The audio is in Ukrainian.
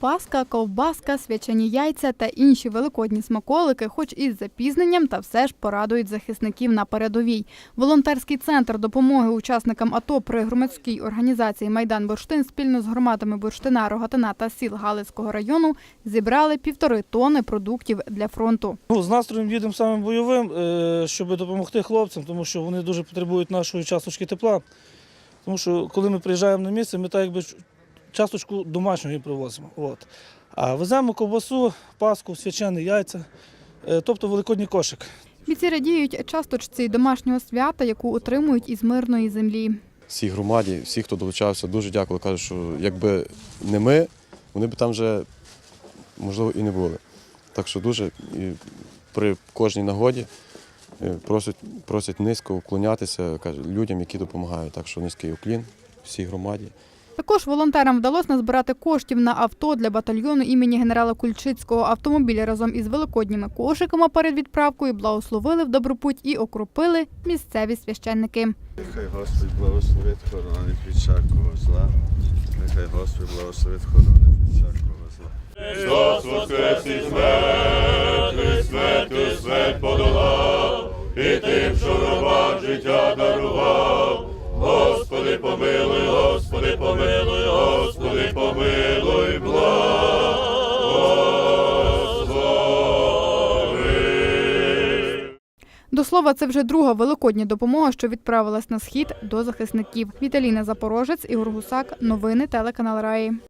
Паска, ковбаска, свячені яйця та інші великодні смаколики, хоч із запізненням, та все ж порадують захисників на передовій. Волонтерський центр допомоги учасникам АТО при громадській організації Майдан Бурштин спільно з громадами Бурштина, Рогатина та сіл Галицького району зібрали півтори тони продуктів для фронту. Ну, з настроєм їдемо самим бойовим, е, щоб допомогти хлопцям, тому що вони дуже потребують нашої часточки тепла. Тому що коли ми приїжджаємо на місце, ми так якби часточку домашнього їм привозимо. От. А веземо ковбасу, паску, свячені яйця, е, тобто великодній кошик. Бійці радіють часточці домашнього свята, яку отримують із мирної землі. всій громаді, всі, хто долучався, дуже дякую. Кажуть, що якби не ми, вони б там вже, можливо, і не були. Так що дуже і при кожній нагоді е, просять, просять низько уклонятися каже, людям, які допомагають. Так що низький уклін всій громаді. Також волонтерам вдалося назбирати коштів на авто для батальйону імені генерала Кульчицького. Автомобілі разом із великодніми кошиками перед відправкою благословили в добропуть і окропили місцеві священники. Нехай Господь благословить хоронить від всякого зла. Нехай Господь благословить хоронить від всякого зла. Христос воскрес із мертвих, смертю смерть подолав, і тим, що в життя До слова, це вже друга великодня допомога, що відправилась на схід до захисників. Віталіна Запорожець, Ігор Гусак. Новини телеканал Раї.